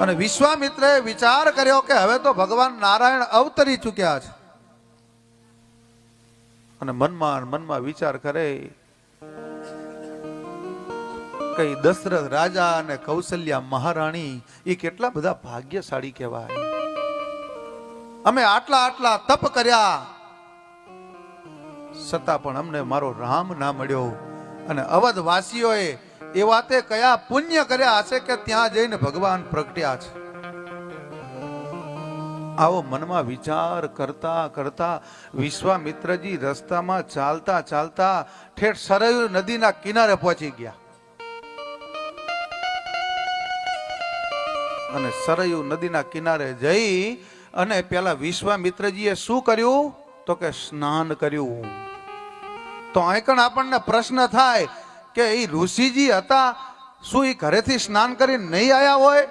અને વિશ્વામિત્રે વિચાર કર્યો કે હવે તો ભગવાન નારાયણ અવતરી ચૂક્યા છે. અને મનમાં મનમાં વિચાર કરે, કઈ દશરથ રાજા અને કૌશલ્યા મહારાણી એ કેટલા બધા ભાગ્યશાળી કહેવાય. અમે આટલા આટલા તપ કર્યા, છતાં પણ અમને મારો રામ ના મળ્યો. અને અવધ એ વાતે કયા પુણ્ય કર્યા હશે કે ત્યાં જઈને ભગવાન પ્રગટ્યા છે? આવો મનમાં વિચાર કરતા કરતા વિશ્વામિત્રજી રસ્તામાં ચાલતા ચાલતા ઠેઠ સરયુ નદીના કિનારે પહોંચી ગયા. અને સરયુ નદીના કિનારે જઈ અને પેલા વિશ્વામિત્રજીએ શું કર્યું? તો કે સ્નાન કર્યું. તો અહીં આપણને પ્રશ્ન થાય કે એ ઋષિજી હતા શું એ ઘરેથી સ્નાન કરીને નહીં આવ્યા હોય?